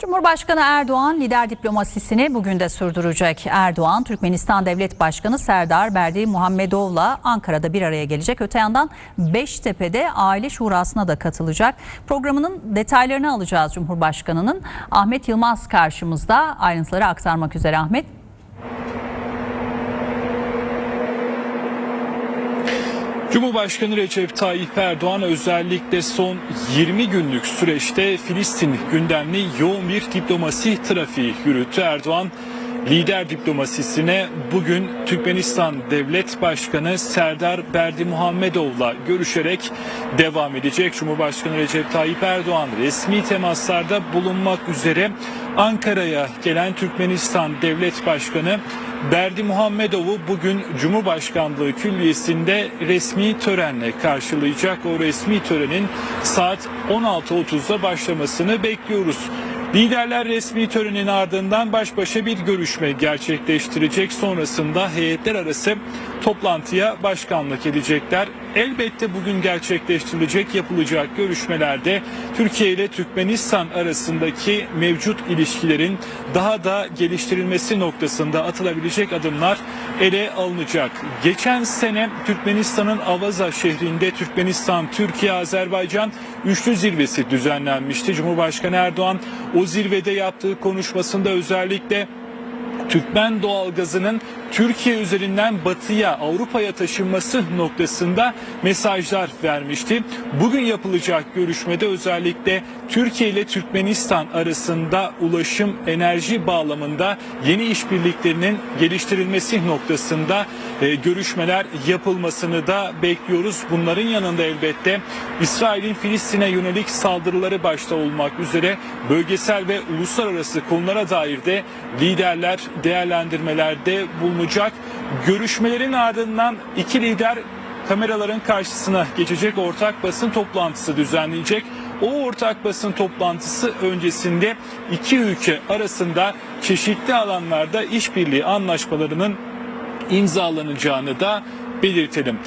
Cumhurbaşkanı Erdoğan lider diplomasisini bugün de sürdürecek. Erdoğan, Türkmenistan Devlet Başkanı Serdar Berdi Muhammedov'la Ankara'da bir araya gelecek. Öte yandan Beştepe'de aile şurasına da katılacak. Programının detaylarını alacağız Cumhurbaşkanı'nın. Ahmet Yılmaz karşımızda ayrıntıları aktarmak üzere Ahmet. Cumhurbaşkanı Recep Tayyip Erdoğan özellikle son 20 günlük süreçte Filistin gündemli yoğun bir diplomasi trafiği yürüttü. Erdoğan lider diplomasisine bugün Türkmenistan Devlet Başkanı Serdar Berdi Muhammedov'la görüşerek devam edecek. Cumhurbaşkanı Recep Tayyip Erdoğan resmi temaslarda bulunmak üzere Ankara'ya gelen Türkmenistan Devlet Başkanı Berdi Muhammedov'u bugün Cumhurbaşkanlığı Külliyesi'nde resmi törenle karşılayacak. O resmi törenin saat 16.30'da başlamasını bekliyoruz. Liderler resmi törenin ardından baş başa bir görüşme gerçekleştirecek. Sonrasında heyetler arası toplantıya başkanlık edecekler. Elbette bugün gerçekleştirilecek yapılacak görüşmelerde Türkiye ile Türkmenistan arasındaki mevcut ilişkilerin daha da geliştirilmesi noktasında atılabilecek adımlar ele alınacak. Geçen sene Türkmenistan'ın Avaza şehrinde Türkmenistan, Türkiye, Azerbaycan üçlü zirvesi düzenlenmişti. Cumhurbaşkanı Erdoğan o zirvede yaptığı konuşmasında özellikle Türkmen doğalgazının Türkiye üzerinden batıya, Avrupa'ya taşınması noktasında mesajlar vermişti. Bugün yapılacak görüşmede özellikle Türkiye ile Türkmenistan arasında ulaşım, enerji bağlamında yeni işbirliklerinin geliştirilmesi noktasında e, görüşmeler yapılmasını da bekliyoruz. Bunların yanında elbette İsrail'in Filistin'e yönelik saldırıları başta olmak üzere bölgesel ve uluslararası konulara dair de liderler değerlendirmelerde bulunacak. Görüşmelerin ardından iki lider kameraların karşısına geçecek ortak basın toplantısı düzenleyecek. O ortak basın toplantısı öncesinde iki ülke arasında çeşitli alanlarda işbirliği anlaşmalarının imzalanacağını da belirtelim.